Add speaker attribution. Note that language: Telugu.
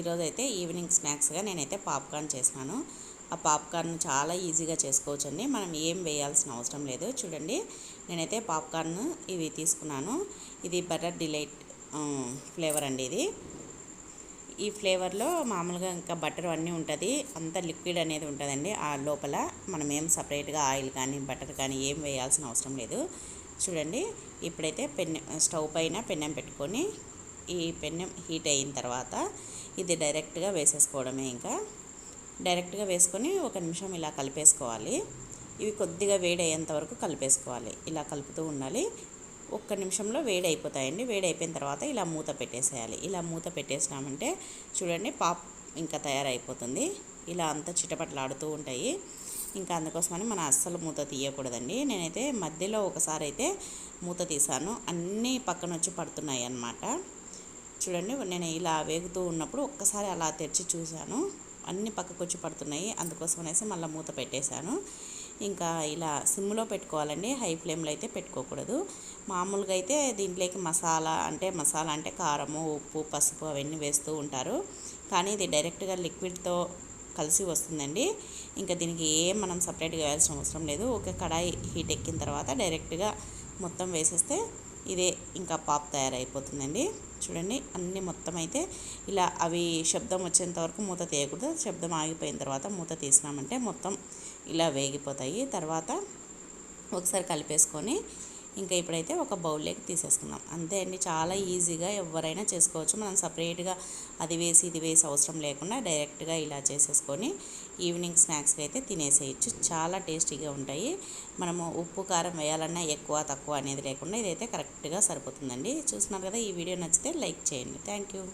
Speaker 1: ఈరోజు అయితే ఈవినింగ్ స్నాక్స్గా నేనైతే పాప్కార్న్ చేసినాను ఆ పాప్కార్న్ చాలా ఈజీగా చేసుకోవచ్చండి. మనం ఏం వేయాల్సిన అవసరం లేదు. చూడండి నేనైతే పాప్కార్న్ ఇవి తీసుకున్నాను. ఇది బటర్ డిలైట్ ఫ్లేవర్ అండి ఇది. ఈ ఫ్లేవర్లో మామూలుగా ఇంకా బటర్ అన్నీ ఉంటుంది. అంత లిక్విడ్ అనేది ఉంటుందండి ఆ లోపల. మనం ఏం సపరేట్గా ఆయిల్ కానీ బటర్ కానీ ఏం వేయాల్సిన అవసరం లేదు. చూడండి ఇప్పుడైతే పెన్నె స్టవ్ పైన పెన్నెం పెట్టుకొని ఈ పెన్నెం హీట్ అయిన తర్వాత ఇది డైరెక్ట్గా వేసేసుకోవడమే ఇంకా. డైరెక్ట్గా వేసుకొని ఒక నిమిషం ఇలా కలిపేసుకోవాలి. ఇవి కొద్దిగా వేడి అయ్యేంత వరకు కలిపేసుకోవాలి. ఇలా కలుపుతూ ఉండాలి. ఒక్క నిమిషంలో వేడి అయిపోతాయండి వేడి అయిపోయిన తర్వాత ఇలా మూత పెట్టేసేయాలి. ఇలా మూత పెట్టేసినామంటే చూడండి పాప్ ఇంకా తయారైపోతుంది. ఇలా అంతా చిటపట్లాడుతూ ఉంటాయి. ఇంకా అందుకోసమని మనం అస్సలు మూత తీయకూడదండి. నేనైతే మధ్యలో ఒకసారి అయితే మూత తీసాను అన్నీ పక్కన వచ్చి పడుతున్నాయి అన్నమాట చూడండి నేను ఇలా వేగుతూ ఉన్నప్పుడు ఒక్కసారి అలా తెరిచి చూశాను. అన్ని పక్కకు వచ్చి పడుతున్నాయి. అందుకోసం అనేసి మళ్ళీ మూత పెట్టేశాను. ఇంకా ఇలా సిమ్లో పెట్టుకోవాలండి. హై ఫ్లేమ్లో అయితే పెట్టుకోకూడదు. మామూలుగా అయితే దీంట్లోకి మసాలా అంటే మసాలా అంటే కారము ఉప్పు పసుపు అవన్నీ వేస్తూ ఉంటారు. కానీ ఇది డైరెక్ట్గా లిక్విడ్తో కలిసి వస్తుందండి. ఇంకా దీనికి ఏం మనం సపరేట్గా వేయాల్సిన అవసరం లేదు. ఒక కడాయి హీట్ ఎక్కిన తర్వాత డైరెక్ట్గా మొత్తం వేసేస్తే ఇదే ఇంకా పాప్ తయారైపోతుందండి. చూడండి అన్నీ మొత్తం అయితే ఇలా అవి శబ్దం వచ్చేంత వరకు మూత తీయకూడదు. శబ్దం ఆగిపోయిన తర్వాత మూత తీసినామంటే మొత్తం ఇలా వేగిపోతాయి. తర్వాత ఒకసారి కలిపేసుకొని ఇంకా ఇప్పుడైతే ఒక బౌల్లోకి తీసేసుకుందాం. అంతే అండి చాలా ఈజీగా ఎవరైనా చేసుకోవచ్చు. మనం సపరేట్గా అది వేసి ఇది వేసి అవసరం లేకుండా డైరెక్ట్గా ఇలా చేసేసుకొని ఈవినింగ్ స్నాక్స్కి అయితే తినేసేయచ్చు. చాలా టేస్టీగా ఉంటాయి. మనము ఉప్పు కారం వేయాలన్నా ఎక్కువ తక్కువ అనేది లేకుండా ఇదైతే కరెక్ట్గా సరిపోతుందండి. చూస్తున్నారు కదా ఈ వీడియో నచ్చితే లైక్ చేయండి. Thank you.